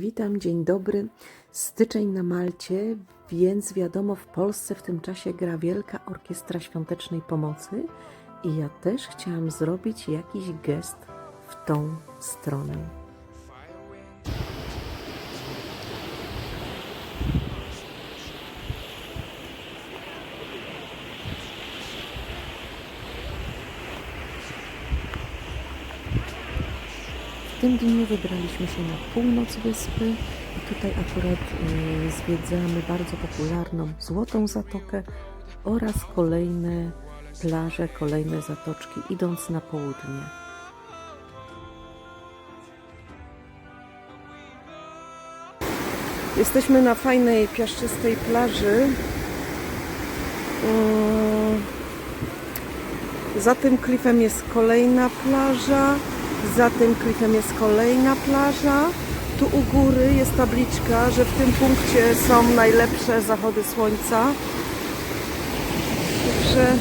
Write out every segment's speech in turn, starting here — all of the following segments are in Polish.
witam, dzień dobry. Styczeń na Malcie, więc wiadomo, w Polsce w tym czasie gra Wielka Orkiestra Świątecznej Pomocy i ja też chciałam zrobić jakiś gest w tą stronę. W tym dniu wybraliśmy się na północ wyspy i tutaj akurat y, zwiedzamy bardzo popularną Złotą Zatokę oraz kolejne plaże, kolejne zatoczki idąc na południe. Jesteśmy na fajnej, piaszczystej plaży. Mm, Za tym klifem jest kolejna plaża. Za tym klifem jest kolejna plaża. Tu u góry jest tabliczka, że w tym punkcie są najlepsze zachody słońca. Także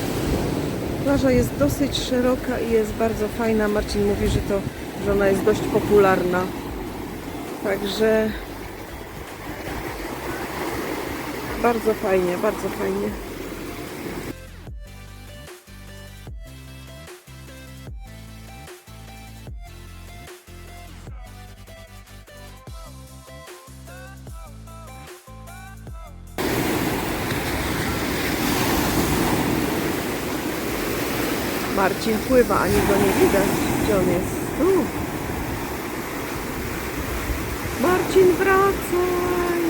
plaża jest dosyć szeroka i jest bardzo fajna. Marcin mówi, że, to, że ona jest dość popularna. Także bardzo fajnie, bardzo fajnie. Marcin pływa, ani go nie widać. Gdzie on jest? Marcin, wracaj!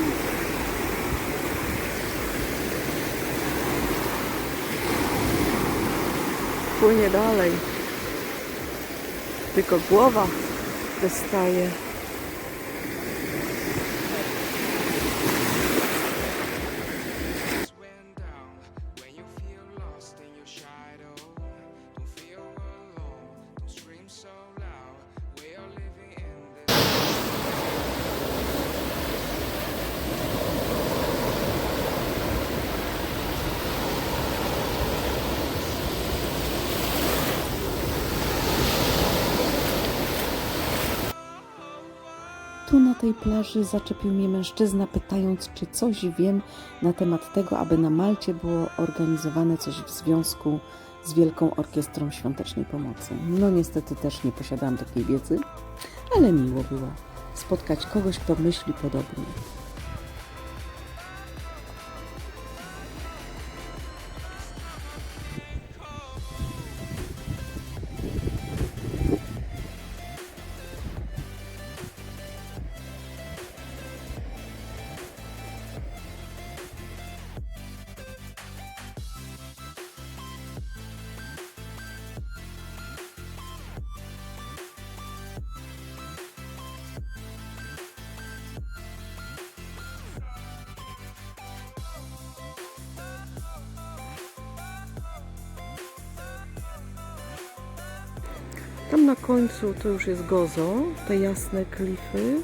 Płynie dalej. Tylko głowa wystaje. Na tej plaży zaczepił mnie mężczyzna, pytając, czy coś wiem na temat tego, aby na Malcie było organizowane coś w związku z Wielką Orkiestrą Świątecznej Pomocy. No niestety też nie posiadałam takiej wiedzy, ale miło było spotkać kogoś, kto myśli podobnie. Tam na końcu to już jest Gozo, te jasne klify.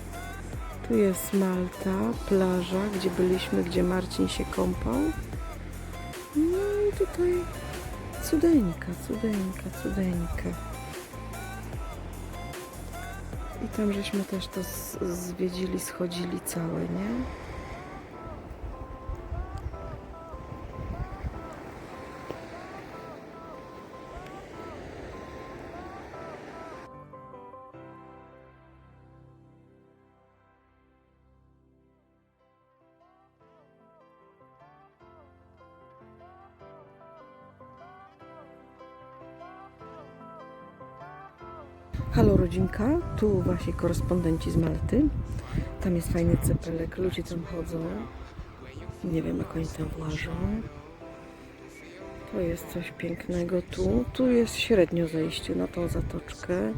Tu jest Malta, plaża, gdzie byliśmy, gdzie Marcin się kąpał. No i tutaj cudeńka, cudeńka, cudeńka. I tam żeśmy też to zwiedzili, schodzili całe, nie? Halo rodzinka, tu właśnie korespondenci z Malty. Tam jest fajny cepelek, ludzie tam chodzą. Nie wiem jak oni tam włażą. To jest coś pięknego tu. Tu jest średnio zejście na tą zatoczkę.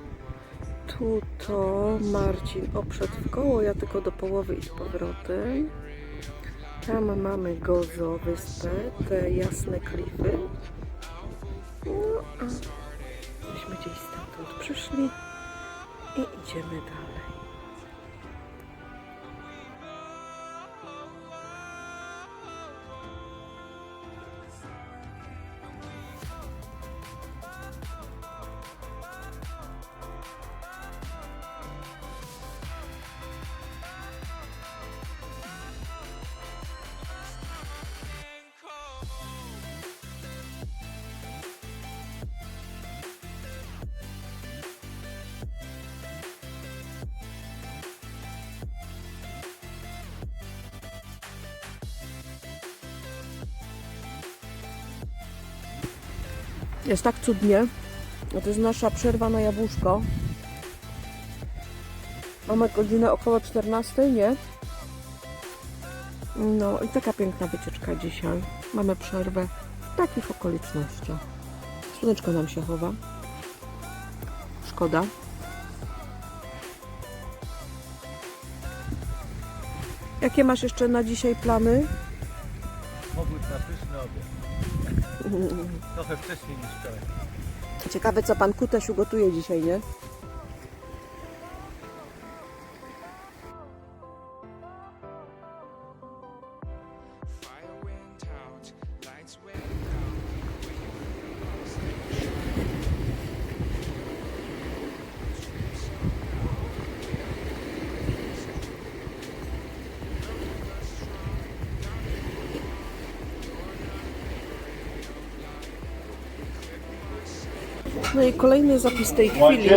Tu to Marcin obszedł w koło, ja tylko do połowy i z powrotem. Tam mamy Gozo wyspę, te jasne klify. No a myśmy gdzieś stamtąd przyszli i idziemy dalej. Jest tak cudnie. No To jest nasza przerwa na jabłuszko. Mamy godzinę około 14, nie? No i taka piękna wycieczka dzisiaj. Mamy przerwę w takich okolicznościach. Słoneczko nam się chowa. Szkoda. Jakie masz jeszcze na dzisiaj plany? Powód na pyszny obiad. Trochę wcześniej niż wczoraj. Ciekawe, co pan Kutaś ugotuje dzisiaj, nie? No i kolejny zapis tej chwili.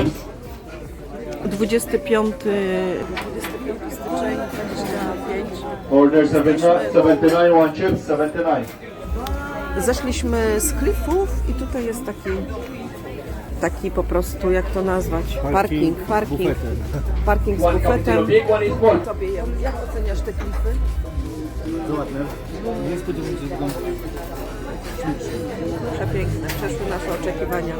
25, 25 styczeń 25. Order 79, one chip, 79. Zeszliśmy z klifów i tutaj jest taki taki po prostu, jak to nazwać? Parking, parking. Parking z bufetem. Tobie, jak, oceniasz te klify? Ładne. Nie spodziewałem się, że Przepiękne, przeszły nasze oczekiwania.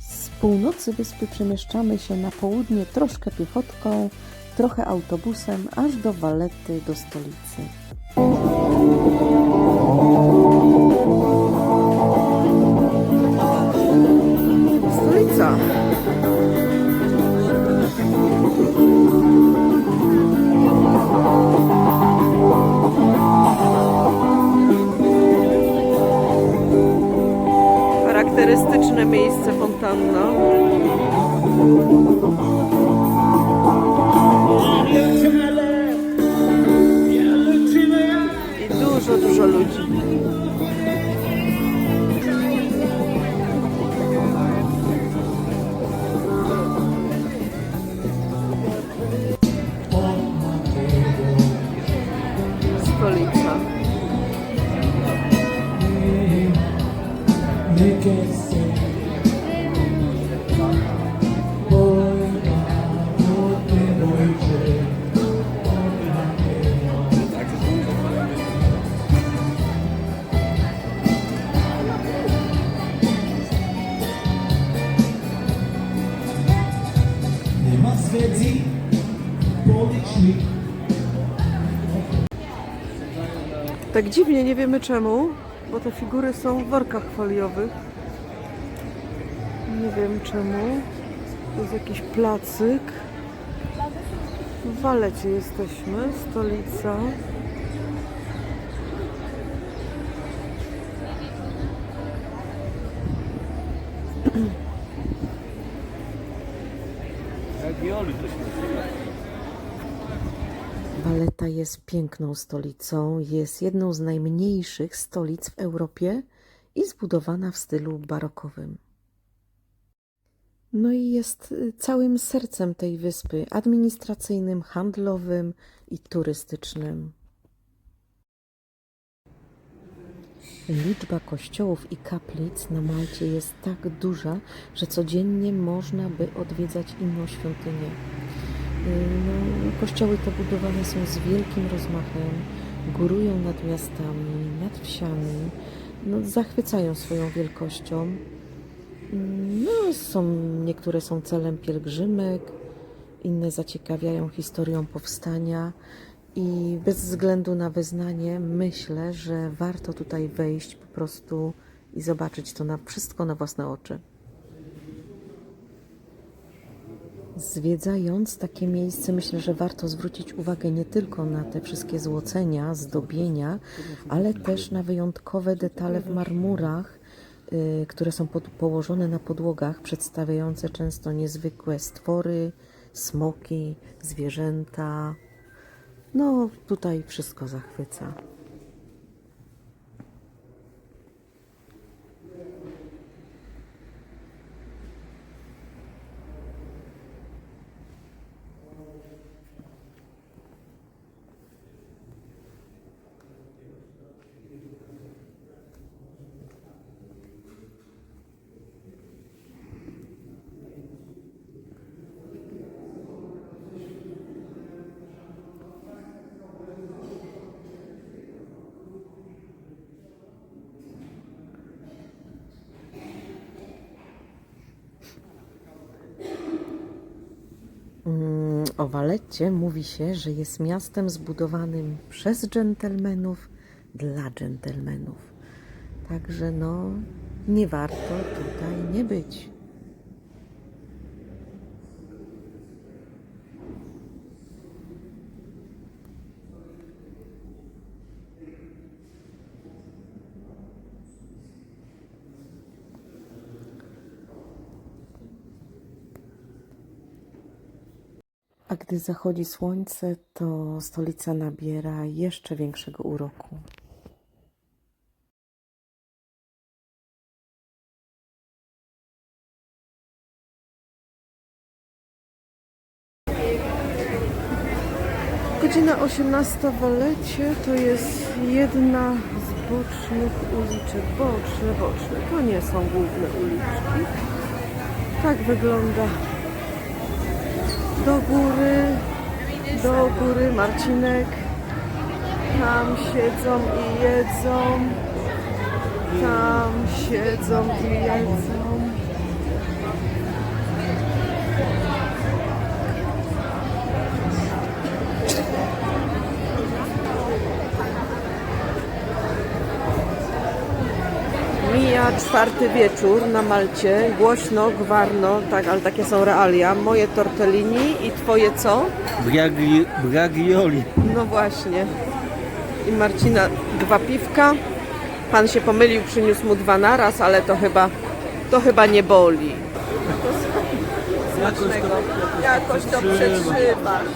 Z północy wyspy przemieszczamy się na południe troszkę piechotką, trochę autobusem, aż do Valety, do stolicy. Charakterystyczne miejsce fontanna. I dużo, dużo ludzi. Stolica. Tak dziwnie, nie wiemy czemu, bo te figury są w workach foliowych. Nie wiem czemu. To jest jakiś placyk. W Walecie jesteśmy, stolica. Ravioli to się nazywa. Waleta jest piękną stolicą, jest jedną z najmniejszych stolic w Europie i zbudowana w stylu barokowym. No i jest y, całym sercem tej wyspy administracyjnym, handlowym i turystycznym. Liczba kościołów i kaplic na Malcie jest tak duża, że codziennie można by odwiedzać inną świątynię. No, kościoły te budowane są z wielkim rozmachem, górują nad miastami, nad wsiami, no, zachwycają swoją wielkością. No, są, niektóre są celem pielgrzymek, inne zaciekawiają historią powstania i bez względu na wyznanie myślę, że warto tutaj wejść po prostu i zobaczyć to na wszystko na własne oczy. Zwiedzając takie miejsce, myślę, że warto zwrócić uwagę nie tylko na te wszystkie złocenia, zdobienia, ale też na wyjątkowe detale w marmurach, y, które są pod, położone na podłogach, przedstawiające często niezwykłe stwory, smoki, zwierzęta. No, tutaj wszystko zachwyca. O Waletcie mówi się, że jest miastem zbudowanym przez dżentelmenów dla dżentelmenów. Także no, nie warto tutaj nie być. A gdy zachodzi słońce, to stolica nabiera jeszcze większego uroku. Godzina 18 w Walecie to jest jedna z bocznych uliczek. Boczne, boczne. To nie są główne uliczki. Tak wygląda do góry, do góry Marcinek. Tam siedzą i jedzą. Tam siedzą i jedzą. Mija czwarty wieczór na Malcie. Głośno, gwarno, tak, ale takie są realia. Moje tortellini i twoje co? Bragli, bragioli. No właśnie. I Marcina dwa piwka. Pan się pomylił, przyniósł mu dwa naraz, ale to chyba, to chyba nie boli. To, Jakoś to przetrzymasz.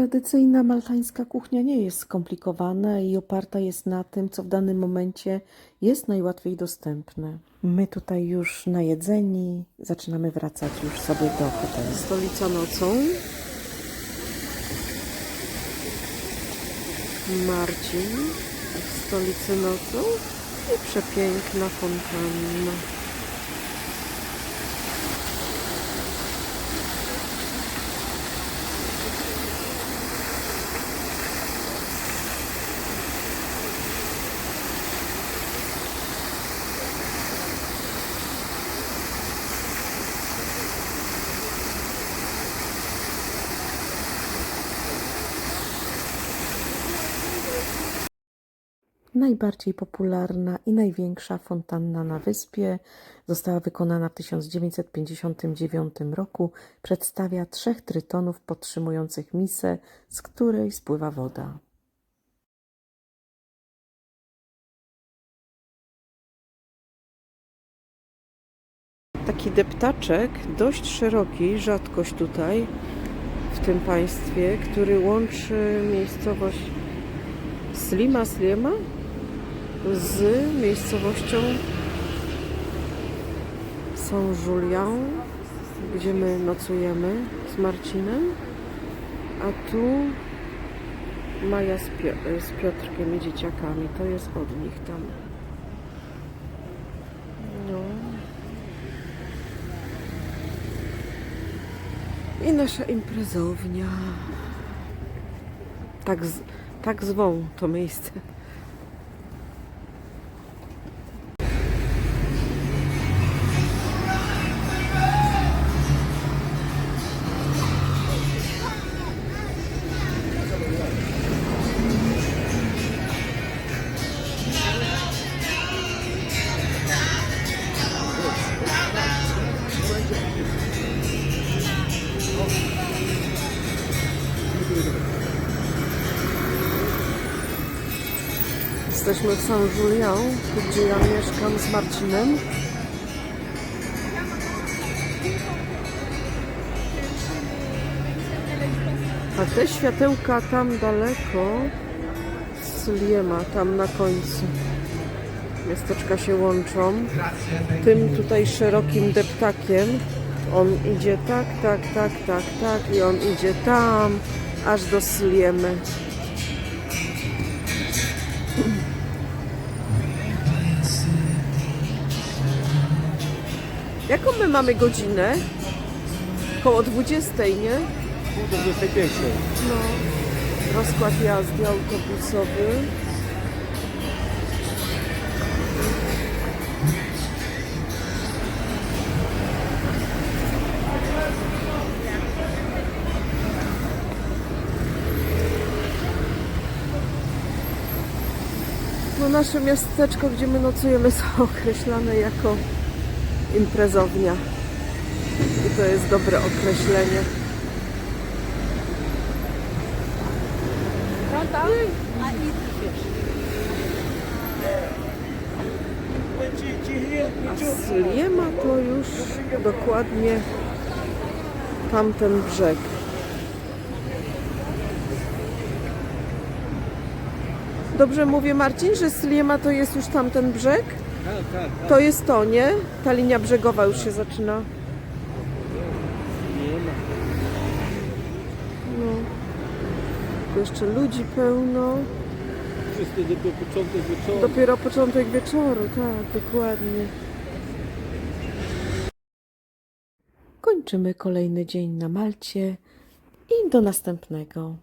Tradycyjna maltańska kuchnia nie jest skomplikowana i oparta jest na tym, co w danym momencie jest najłatwiej dostępne. My tutaj już najedzeni, zaczynamy wracać już sobie do hotelu. Stolica nocą. Marcin w stolicy nocą i przepiękna fontanna. Najbardziej popularna i największa fontanna na wyspie została wykonana w 1959 roku. Przedstawia trzech trytonów podtrzymujących misę, z której spływa woda. Taki deptaczek, dość szeroki, rzadkość tutaj w tym państwie, który łączy miejscowość Slima Slima z miejscowością Saint-Julian, gdzie my nocujemy z Marcinem, a tu Maja z, Pio- z Piotrkiem i dzieciakami. To jest od nich tam. No. I nasza imprezownia. Tak, z, tak zwą to miejsce. Jesteśmy w Saint-Julian, gdzie ja mieszkam z Marcinem. A te światełka tam daleko Syliema, tam na końcu. Miasteczka się łączą. Tym tutaj szerokim deptakiem. On idzie tak, tak, tak, tak, tak i on idzie tam, aż do Syliemy. Jaką my mamy godzinę? Koło 20, nie? Pół do 21. No. Rozkład jazdy autobusowy. No nasze miasteczko, gdzie my nocujemy, jest określane jako imprezownia. I to jest dobre określenie. A Sliema to już dokładnie tamten brzeg. Dobrze mówię Marcin, że Sliema to jest już tamten brzeg? To jest to, nie? Ta linia brzegowa już się zaczyna. No. Tu Jeszcze ludzi pełno. Wszyscy dopiero początek wieczoru. Dopiero początek wieczoru, tak, dokładnie. Kończymy kolejny dzień na Malcie i do następnego.